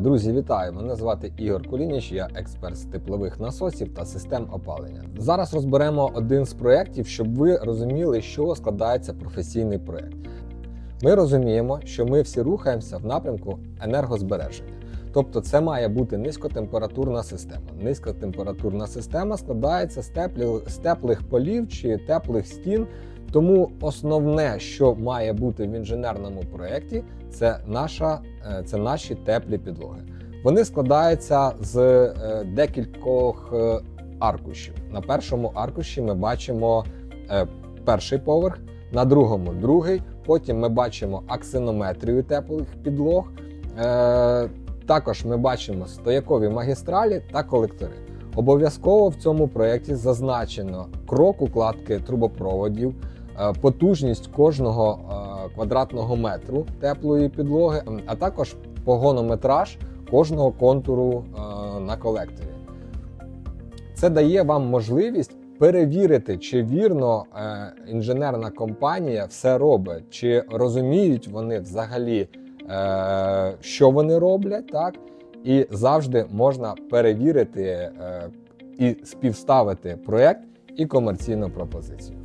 Друзі, вітаю! Мене звати Ігор Кулініч, я експерт з теплових насосів та систем опалення. Зараз розберемо один з проєктів, щоб ви розуміли, з чого складається професійний проєкт. Ми розуміємо, що ми всі рухаємося в напрямку енергозбереження. Тобто це має бути низькотемпературна система. Низькотемпературна система складається з, теплих полів чи теплих стін. Тому основне, що має бути в інженерному проєкті, це, е, це наші теплі підлоги. Вони складаються з е, декількох е, аркушів. На першому аркуші ми бачимо перший поверх, на другому другий. Потім ми бачимо аксинометрію теплих підлог. Також ми бачимо стоякові магістралі та колектори. Обов'язково в цьому проєкті зазначено крок укладки трубопроводів, потужність кожного е, квадратного метру теплої підлоги, а також погонометраж кожного контуру е, на колекторі. Це дає вам можливість перевірити, чи вірно е, інженерна компанія все робить, чи розуміють вони взагалі, е, що вони роблять, так і завжди можна перевірити е, і співставити проект і комерційну пропозицію.